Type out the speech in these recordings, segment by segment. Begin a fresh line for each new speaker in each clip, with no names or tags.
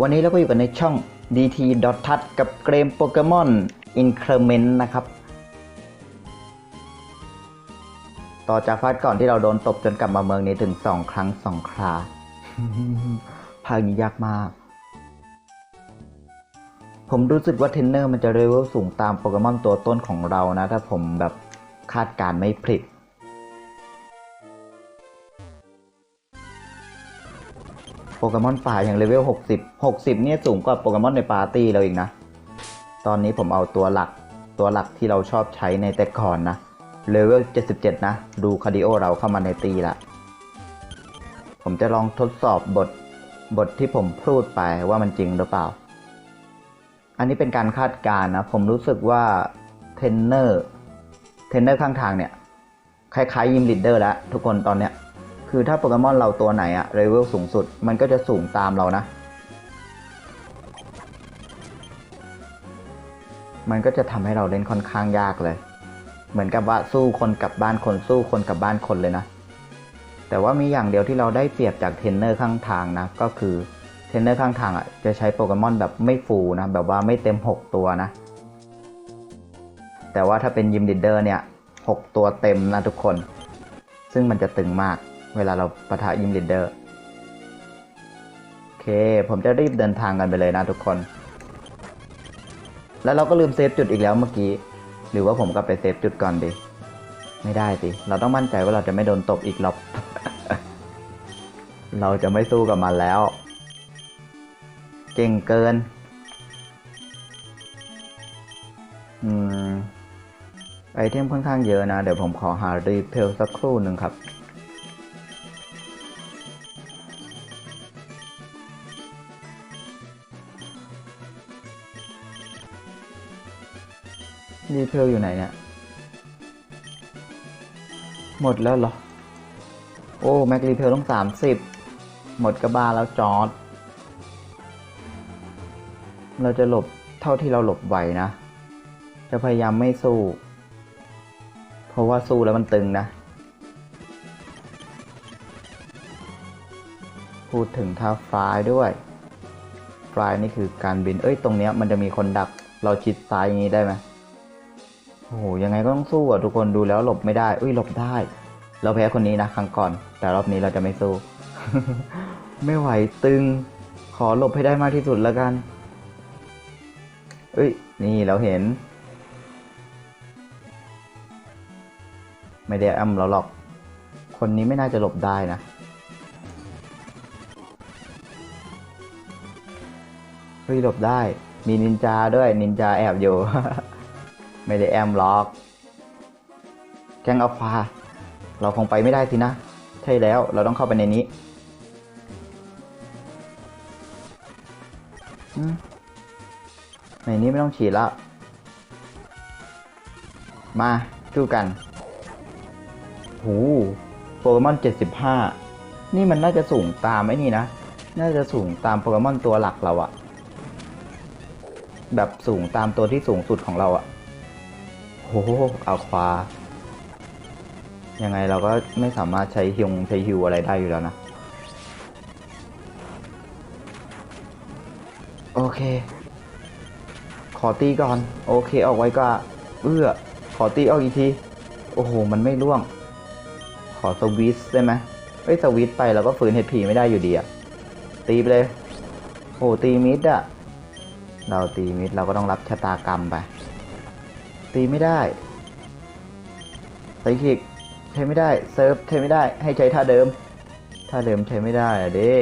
วันนี้เราก็อยู่กันในช่อง DT t o u c กับเกมโปเกมอน Increment นะครับ ต่อจากฟาดก่อนที่เราโดนตบจนกลับมาเมืองนี้ถึง2ครั้ง2ครา ภาคนี้ยากมาก ผมรู้สึกว่าเทนเนอร์มันจะเลเวลสูงตามโปเกมอนตัวต้นของเรานะ ถ้าผมแบบคาดการณ์ไม่ผิด ปเกมอนป่าอย่างเลเวล 60 60 เนี่ยสูงกว่าโปเกมอนในปาร์ตี้เราอีกนะ ตอนนี้ผมเอาตัวหลักตัวหลักที่เราชอบใช้ในแต่ก่อนนะเลเวล 77 นะ ดูคาร์ดิโอเราเข้ามาในตีละ ผมจะลองทดสอบบทบทที่ผมพูดไปว่ามันจริงหรือเปล่า อันนี้เป็นการคาดการณ์นะ ผมรู้สึกว่าเทรนเนอร์เทรนเนอร์ข้างทางเนี่ย คล้ายๆยิมลีดเดอร์แล้วทุกคนตอนเนี้ย คือถ้าโปเกมอนเราตัวไหนอะเลเวลสูงสุด มันก็จะสูงตามเรานะ มันก็จะทำให้เราเล่นค่อนข้างยากเลย เหมือนกับว่าสู้คนกับบ้านคนสู้คนกับบ้านคนเลยนะ แต่ว่ามีอย่างเดียวที่เราได้เปรียบจากเทรนเนอร์ข้างทางนะ ก็คือเทรนเนอร์ข้างทางอะจะใช้โปเกมอนแบบไม่ฟูนะ แบบว่าไม่เต็ม 6 ตัวนะ แต่ว่าถ้าเป็นยิมดิเดอร์เนี่ย 6 ตัวเต็มนะทุกคน ซึ่งมันจะตึงมาก เวลาเราปะทะยิมดิดเดอร์โอเค ผมจะรีบเดินทางกันไปเลยนะทุกคน แล้วเราก็ลืมเซฟจุดอีกแล้วเมื่อกี้ หรือว่าผมกลับไปเซฟจุดก่อนดี ไม่ได้สิ เราต้องมั่นใจว่าเราจะไม่โดนตบอีกรอบเราจะไม่สู้กับมันแล้ว เก่งเกิน อืมไอเทมค่อนข้างเยอะนะ เดี๋ยวผมขอหารีเพลสักครู่หนึ่งครับ รีเพลอยู่ไหนเนี่ย หมดแล้วเหรอ โอ้แม็กรีเพลต้องสามสิบหมดกระบาแล้วจอด เราจะหลบเท่าที่เราหลบไหวนะ จะพยายามไม่สู้ เพราะว่าสู้แล้วมันตึงนะ พูดถึงท่าฟลายด้วย ฟลายนี่คือการบิน เอ้ย ตรงเนี้ยมันจะมีคนดัก เราชิดซ้ายอย่างนี้ได้ไหม โอ้โหยังไงก็ต้องสู้อะทุกคนดูแล้วหลบไม่ได้อุ้ยหลบได้ เราแพ้คนนี้นะครั้งก่อน แต่รอบนี้เราจะไม่สู้ ไม่ไหวตึง ขอหลบให้ได้มากที่สุดแล้วกันเอ้ย นี่เราเห็น ไม่ได้อ้ำเราหรอก คนนี้ไม่น่าจะหลบได้นะเฮ้ยหลบได้ มีนินจาด้วยนินจาแอบอยู่ ไม่ได้แอมล็อก แกงอัลฟา เราคงไปไม่ได้สินะ ใช่แล้วเราต้องเข้าไปในนี้ ในนี้ไม่ต้องฉีดล้วมาจู้กัน หูโปเกมอน 75 นี่มันน่าจะสูงตามไอ้นี่นะ น่าจะสูงตามโปเกมอนตัวหลักเราอะแบบสูงตามตัวที่สูงสุดของเราอะ โอ้โหเอาควา ยังไงเราก็ไม่สามารถใช้ฮิวใช้ฮิวอะไรได้อยู่แล้วนะ โอเค ขอตีก่อน โอเคออกไว้ก็เอื้อ ขอตีออกอีกที โอ้โห มันไม่ร่วง ขอสวิสได้ไหมเอ้สวิสไปเราก็ฝืนเห็ดผีไม่ได้อยู่ดีอะตีไปเลย โอ้ตีมิดอะเราตีมิดเราก็ต้องรับชะตากรรมไป ตีไม่ได้ตีคิกใช้ไม่ได้ เซิร์ฟใช้ไม่ได้ ให้ใช้ท่าเดิม ท่าเดิมใช้ไม่ได้อะเด้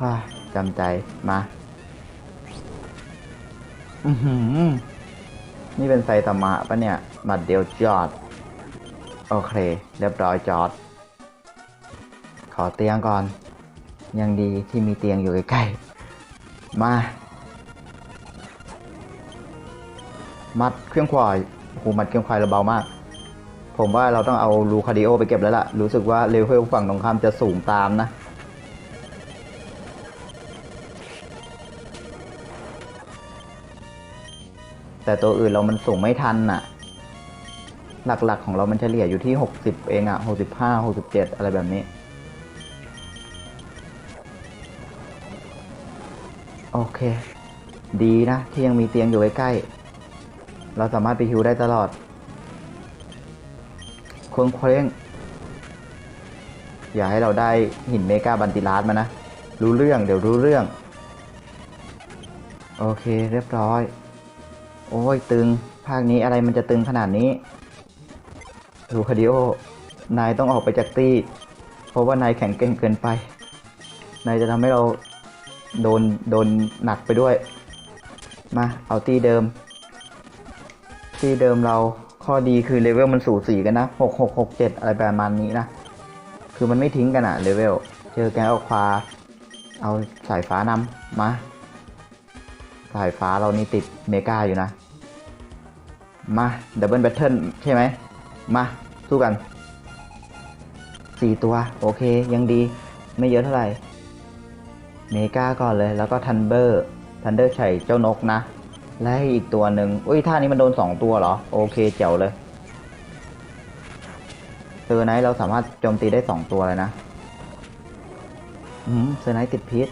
ว้าจำใจ มา อือหือ นี่เป็นไซตามะปะเนี่ย หมัดเดียวจอด โอเค เรียบร้อยจอด ขอเตียงก่อน ยังดีที่มีเตียงอยู่ใกล้ๆ มา มัดเครื่องควายโอ้โหมัดเครื่องควายเราเบามาก ผมว่าเราต้องเอาลูคาร์ดิโอไปเก็บแล้วล่ะ รู้สึกว่าเลเวลฝั่งตรงข้ามจะสูงตามนะแต่ตัวอื่นเรามันสูงไม่ทันน่ะ หลักๆของเรามันเฉลี่ยอยู่ที่ 60 เองอะ65 67 อะไรแบบนี้ โอเค ดีนะ ที่ยังมีเตียงอยู่ใกล้ๆ เราสามารถไปฮิวได้ตลอดควงเคว้งอย่าให้เราได้หินเมกาบันติลาสมานะ รู้เรื่องเดี๋ยวรู้เรื่อง โอเคเรียบร้อย โอ้ยตึง ภาคนี้อะไรมันจะตึงขนาดนี้ลูคาดิโอ นายต้องออกไปจากตี้ เพราะว่านายแข็งเก่งเกินไป นายจะทำให้เราโดนโดนหนักไปด้วย มาเอาตีเดิม ตีเดิมเราข้อดีคือเลเวลมันสูสีกันนะหกหกหกเจ็ดอะไรประมาณนี้นะ คือมันไม่ทิ้งกันอะเลเวล เจอแกงเอาควา เอาสายฟ้านำมา สายฟ้าเรานี่ติดเมกาอยู่นะ มาดับเบิลแบทเทิลใช่ไหม มาสู้กันสี่ตัว โอเคยังดีไม่เยอะเท่าไหร่ เมกาก่อนเลยแล้วก็ทันเบอร์ทันเดอร์ใส่เจ้านกนะ และอีกตัวหนึ่งอุ้ยท่านี้มันโดนสองตัวเหรอ โอเคเจ๋วเลยเซอร์ไนท์เราสามารถโจมตีได้สองตัวเลยนะอืมเซอร์ไนท์ติดพิษ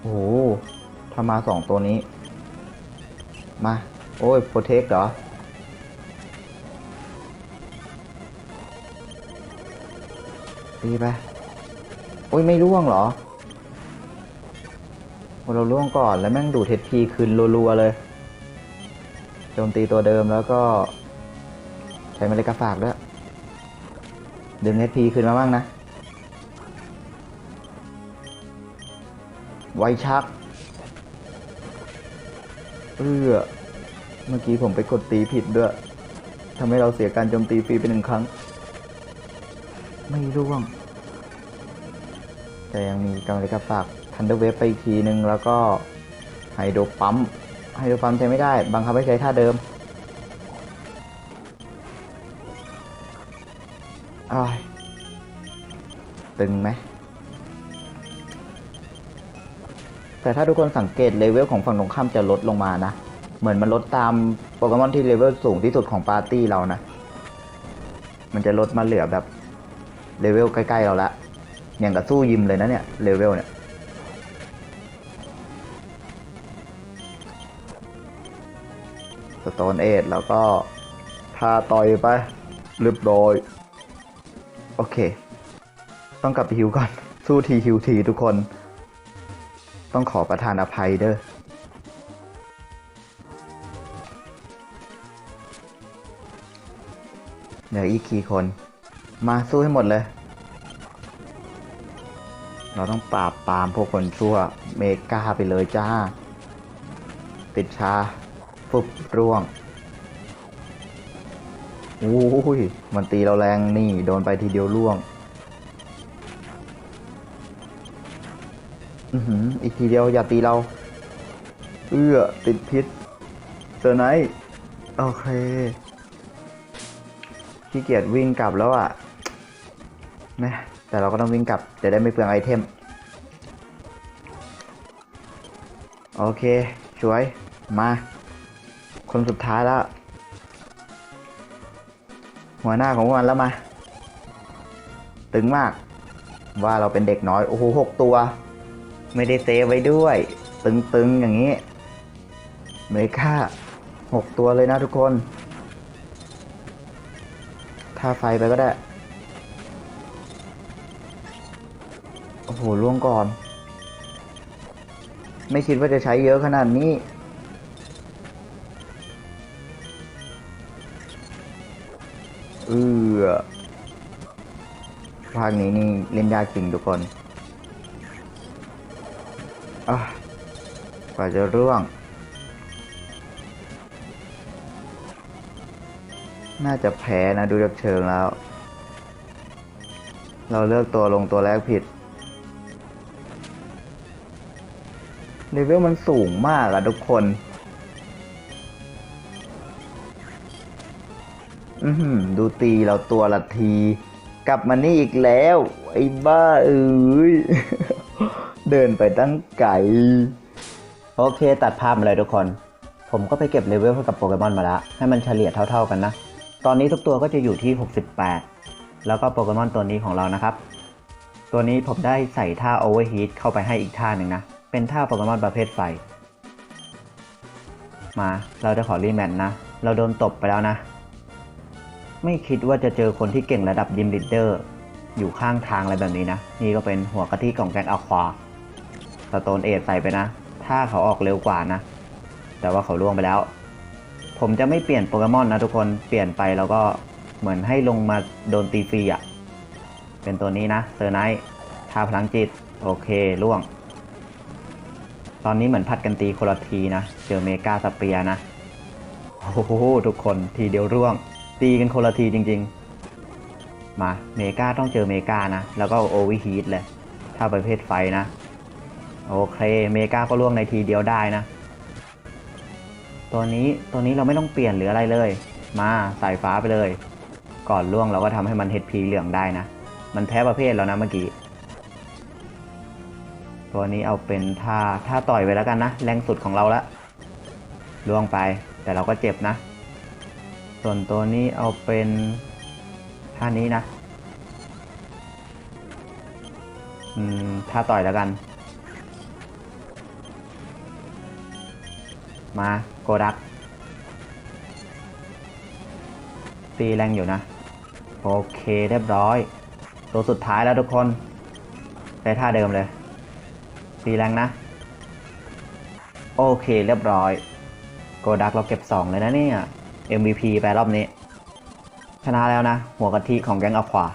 โอ้โหถ้ามาสองตัวนี้ มา โอ้ยโปรเทคเหรอตีไป โอ้ยไม่ร่วงเหรอ พอเราร่วงก่อนแล้วแม่งดูดเทสพีคืนรัวๆเลยโจมตีตัวเดิมแล้วก็ ใช้เมล็ดกระฝากด้วยดึงเทสพีคืนมาบ้างนะ ไวชักเอื้อเมื่อกี้ผมไปกดตีผิดด้วยทำให้เราเสียการโจมตีฟรีไปหนึ่งครั้ง ไม่ร่วง แต่ยังมีกำลังกระฝาก ทันเดอร์เวฟไปอีกทีหนึ่งแล้วก็ไฮโดรปั๊มไฮโดรปั๊มใช้ไม่ได้ บังคับให้ใช้ท่าเดิมอ้ายตึงไหม แต่ถ้าทุกคนสังเกตเลเวลของฝั่งตรงข้ามจะลดลงมานะ เหมือนมันลดตามโปเกมอนที่เลเวลสูงที่สุดของปาร์ตี้เรานะ มันจะลดมาเหลือแบบเลเวลใกล้ๆเราละอย่างกับสู้ยิมเลยนะเนี่ยเลเวลเนี่ย สโตนเอทแล้วก็พาต่อยไปเรียบร้อย โอเค ต้องกลับไปฮิวก่อน สู้ทีฮิวทีทุกคน ต้องขอประทานอภัยเด้อเหลืออีกกี่คน มาสู้ให้หมดเลย เราต้องปราบปรามพวกคนชั่ว เมกาไปเลยจ้า ติดชา ฟุบร่วงโอ้ยมันตีเราแรงนี่ โดนไปทีเดียวร่วง อือหืออีกทีเดียวอย่าตีเรา เอื้อติดพิษเซอร์ไนท์โอเคขี้เกียจวิ่งกลับแล้วอะแม่แต่เราก็ต้องวิ่งกลับจะได้ไม่เปลืองไอเทม โอเคช่วยมา คนสุดท้ายแล้ว หัวหน้าของมันแล้วมา ตึงมาก ว่าเราเป็นเด็กน้อย โอ้โหหกตัว ไม่ได้เซฟไว้ด้วย ตึงๆอย่างนี้ เมค่าหกตัวเลยนะทุกคน ถ้าไฟไปก็ได้ โอ้โหล่วงก่อน ไม่คิดว่าจะใช้เยอะขนาดนี้ ออภาคนี้นี่เล่นยากจริงทุกคนอะกว่าจะร่วง น่าจะแพ้นะดูจากเชิงแล้ว เราเลือกตัวลงตัวแรกผิดเลเวลมันสูงมากอะทุกคน อือหือดูตีเราตัวละที กลับมานี่อีกแล้ว ไอ้บ้าเอ้ยเดินไปตั้งไกลโอเค ตัดภาพมาเลยทุกคน ผมก็ไปเก็บเลเวลให้กับโปเกมอนมาแล้วให้มันเฉลี่ยเท่า ๆกันนะ ตอนนี้ทุกตัวก็จะอยู่ที่ 68 แล้วก็โปเกมอนตัวนี้ของเรานะครับ ตัวนี้ผมได้ใส่ท่า Overheat เข้าไปให้อีกท่าหนึ่งนะ เป็นท่าโปเกมอนประเภทไฟ มา เราจะขอรีแมตช์นะ เราโดนตบไปแล้วนะ ไม่คิดว่าจะเจอคนที่เก่งระดับยิมลิเดอร์ อยู่ข้างทางอะไรแบบนี้นะ นี่ก็เป็นหัวกะทิของแกงอะควาสโตนเอทใส่ไปนะ ถ้าเขาออกเร็วกว่านะ แต่ว่าเขาล่วงไปแล้ว ผมจะไม่เปลี่ยนโปเกมอนนะทุกคนเปลี่ยนไปแล้วก็เหมือนให้ลงมาโดนตีฟรีอะ่ะ เป็นตัวนี้นะเซอร์ไนท์ท่าพลังจิต โอเคล่วง ตอนนี้เหมือนผัดกันตีคนละทีนะ เจอเมกาสเปียนะ โอ้โห ทุกคนทีเดียวร่วง ตีกันคนละทีจริง ๆ มาเมกาต้องเจอเมกานะ แล้วก็โอวิฮีทเลย ถ้าประเภทไฟนะ โอเค เมกาก็ล่วงในทีเดียวได้นะ ตัวนี้ตัวนี้เราไม่ต้องเปลี่ยนหรืออะไรเลย มาสายฟ้าไปเลย ก่อนล่วงเราก็ทำให้มันเฮดพีเหลืองได้นะ มันแพ้ประเภทแล้วนะเมื่อกี้ ตัวนี้เอาเป็นท่าท่าต่อยไปแล้วกันนะ แรงสุดของเราละล่วงไปแต่เราก็เจ็บนะ ส่วนตัวนี้เอาเป็นท่านี้นะ อืม ท่าต่อยแล้วกัน มาโกดัก ตีแรงอยู่นะ โอเคเรียบร้อย ตัวสุดท้ายแล้วทุกคนใช้ท่าเดิมเลย ตีแรงนะ โอเคเรียบร้อย โกดักเราเก็บ 2 เลยนะเนี่ย MVP ไปรอบนี้ ชนะแล้วนะ หัวกะทิของแก๊งอควา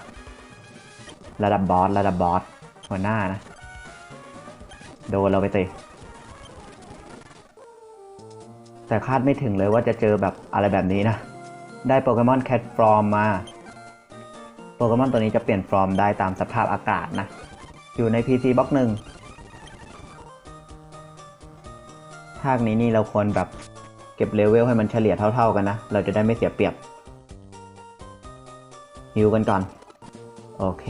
ระดับบอส ระดับบอส หัวหน้านะ โดนเราไปเตะแต่คาดไม่ถึงเลยว่าจะเจอแบบอะไรแบบนี้นะ ได้โปเกมอนแคทฟอร์มมา โปเกมอนตัวนี้จะเปลี่ยนฟอร์มได้ตามสภาพอากาศนะ อยู่ใน PC บล็อกหนึ่งภาคนี้นี่เราควรแบบ เก็บเลเวลให้มันเฉลี่ยเท่า ๆกันนะ เราจะได้ไม่เสียเปรียบฮิวกันก่อน โอเค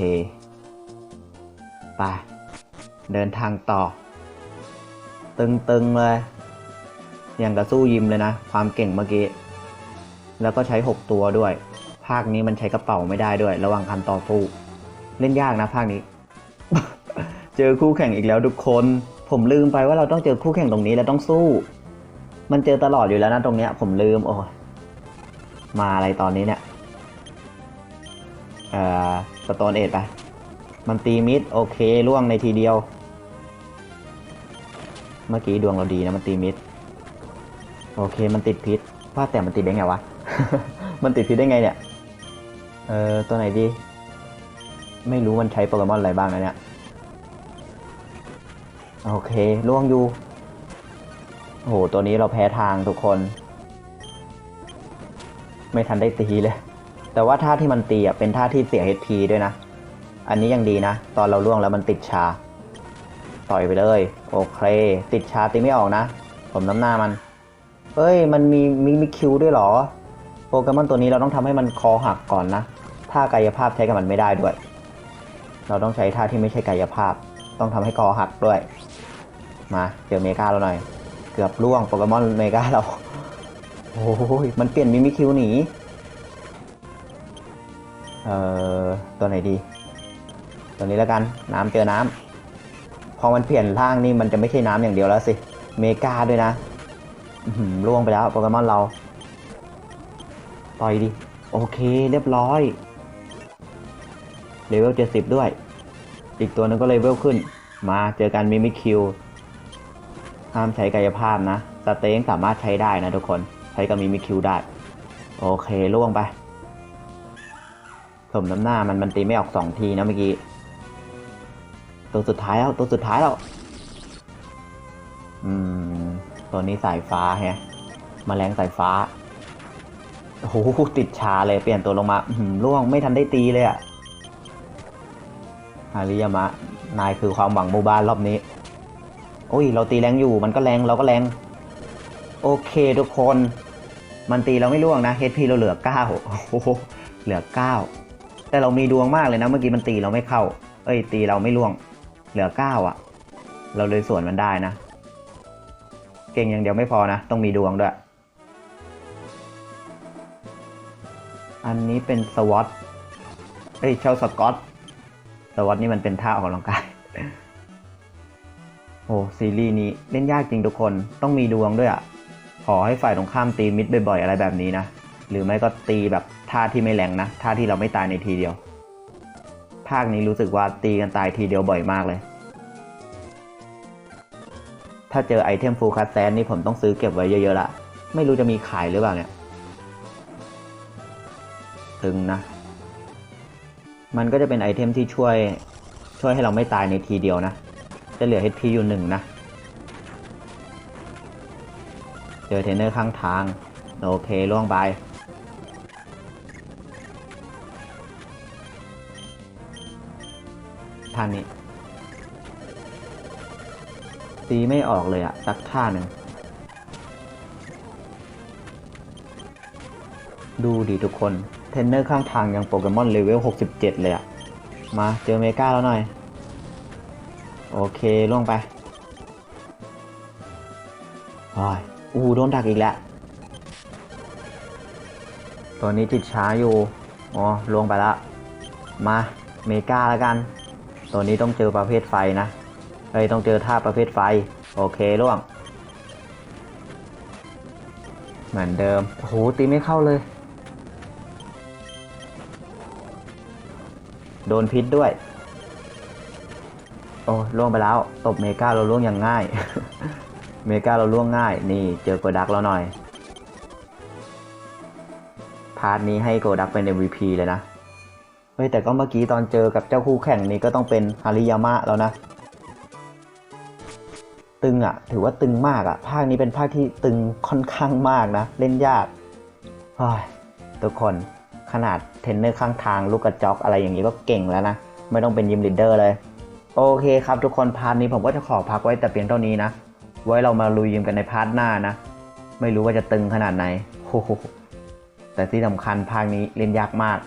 ไป เดินทางต่อ ตึงๆเลย อย่างกับสู้ยิมเลยนะ ความเก่งเมื่อกี้ แล้วก็ใช้ 6 ตัวด้วย ภาคนี้มันใช้กระเป๋าไม่ได้ด้วย ระหว่างคันต่อสู้เล่นยากนะภาคนี้ เจอคู่แข่งอีกแล้วทุกคน ผมลืมไปว่าเราต้องเจอคู่แข่งตรงนี้แล้วต้องสู้ มันเจอตลอดอยู่แล้วนะตรงเนี้ย ผมลืม โอ้ยมาอะไรตอนนี้เนี่ยเอ่อสโตนเอทไปมันตีมิด โอเคล่วงในทีเดียว เมื่อกี้ดวงเราดีนะ มันตีมิด โอเคมันติดพิษว่าแต่มันติดได้ไงวะ มันติดพิษได้ไงเนี่ย เออตัวไหนดี ไม่รู้มันใช้โปเกมอนอะไรบ้างนะเนี่ย โอเคล่วงอยู่ โอ้โหตัวนี้เราแพ้ทางทุกคน ไม่ทันได้ตีเลย แต่ว่าท่าที่มันตีอะเป็นท่าที่เสีย HP ด้วยนะ อันนี้ยังดีนะ ตอนเราล่วงแล้วมันติดชา ต่อยไปเลย โอเค ติดชาตีไม่ออกนะ ผมน้ำหน้ามันเอ้ย มันมีมิมิคิวด้วยเหรอ โปเกมอนตัวนี้เราต้องทำให้มันคอหักก่อนนะท่ากายภาพใช้กับมันไม่ได้ด้วย เราต้องใช้ท่าที่ไม่ใช่กายภาพ ต้องทำให้คอหักด้วย มาเจอเมกาเราหน่อย เกือบล่วงโปเกมอนเมกาเรา โอ้ยมันเปลี่ยนมิมิคิวหนี เอ่อ ตัวไหนดี ตัวนี้แล้วกัน น้ำเจอน้ำ พอมันเปลี่ยนร่างนี่มันจะไม่ใช่น้ำอย่างเดียวแล้วสิ เมกาด้วยนะล่วงไปแล้วโปเกมอนเรา ต่อยดิ โอเค เรียบร้อย เลเวลเจ็ดสิบด้วย อีกตัวหนึงก็เลเวลขึ้น มาเจอกันมิมิคิว ห้ามใช้กายภาพนะ สเต็งสามารถใช้ได้นะทุกคน ใช้กับมิมิคิวได้ โอเคล่วงไป สมน้ำหน้ามันมันตีไม่ออกสองทีนะเมื่อกี้ ตัวสุดท้ายแล้วตัวสุดท้ายแล้ว อืม ตัวนี้สายฟ้าแฮะมแมลงสายฟ้า โอ้โหติดชาเลยเปลี่ยนตัวลงมาหือล่วงไม่ทันได้ตีเลยอะฮาริยามะ นายคือความหวังหมู่บ้านรอบนี้ โอ้ย เราตีแรงอยู่มันก็แรงเราก็แรง โอเคทุกคน มันตีเราไม่ล่วงนะ HP เราเหลือ 9 โอ้โห เหลือ 9 แต่เรามีดวงมากเลยนะ เมื่อกี้มันตีเราไม่เข้า เอ้ย ตีเราไม่ล่วง เหลือ 9 อะ เราเลยสวนมันได้นะ เก่งอย่างเดียวไม่พอนะ ต้องมีดวงด้วย อันนี้เป็นสวอตเอ้ยเชลสกอตสวอตนี่มันเป็นท่าออกกำลังกาย โอ้ซีรีส์นี้เล่นยากจริงทุกคนต้องมีดวงด้วยอะ่ะ ขอให้ฝ่ายตรงข้ามตีมิดบ่อยๆอะไรแบบนี้นะ หรือไม่ก็ตีแบบท่าที่ไม่แรงนะท่าที่เราไม่ตายในทีเดียว ภาคนี้รู้สึกว่าตีกันตายทีเดียวบ่อยมากเลย ถ้าเจอไอเทมฟูลคัสแซนนี่ผมต้องซื้อเก็บไว้เยอะๆละไม่รู้จะมีขายหรือเปล่าเนี่ยตึงนะ มันก็จะเป็นไอเทมที่ช่วยช่วยให้เราไม่ตายในทีเดียวนะ จะเหลือ HP อยู่หนึ่งนะ เจอเทรนเนอร์ข้างทาง โอเคล่วงไปท่านนี้ ตีไม่ออกเลยอะสักท่าหนึ่ง ดูดิทุกคน เทรนเนอร์ข้างทางยังโปเกมอนเลเวล 67 เลยอะมาเจอเมกาแล้วหน่อย โอเคล่วงไปโอ้ยอู้โดนดักอีกแล้วตัวนี้จิตช้าอยู่ อ๋อล่วงไปละ มาเมกาแล้วกัน ตัวนี้ต้องเจอประเภทไฟนะ เอ้ยต้องเจอท่าประเภทไฟ โอเคล่วง เหมือนเดิม โอ้โหตีไม่เข้าเลย โดนพิษด้วย อ้ล่วงไปแล้ว ตบเมกาเราล่วงอย่างง่าย เมกาเราล่วงง่าย นี่เจอโกดักแล้วหน่อย พาร์ทนี้ให้โกดักเป็น MVP เลยนะ เฮ้ย แต่ก็เมื่อกี้ตอนเจอกับเจ้าคู่แข่งนี้ก็ต้องเป็นฮาริยามะแล้วนะ ตึงอะ่ะ ถือว่าตึงมากอะ่ะ ภาคนี้เป็นภาคที่ตึงค่อนข้างมากนะ เล่นยากเฮ้ทุกคนขนาดเทรนเนอร์ข้างทางลูกกระจอกอะไรอย่างนี้ก็เก่งแล้วนะ ไม่ต้องเป็นยิมลีดเดอร์เลย โอเคครับทุกคนพาร์ทนี้ผมก็จะขอพักไว้แต่เพียงเท่านี้นะ ไว้เรามาลุยยิมกันในพาร์ทหน้านะ ไม่รู้ว่าจะตึงขนาดไหนโอ้โหแต่ที่สำคัญภาคนี้เล่นยากมาก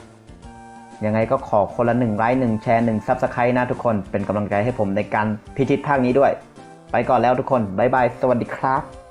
ยังไงก็ขอคนละหนึ่งไลค์หนึ่งแชร์หนึ่งซับสไครต์นะทุกคนเป็นกำลังใจให้ผมในการพิชิตภาคนี้ด้วย ไปก่อนแล้วทุกคนบ๊ายบายสวัสดีครับ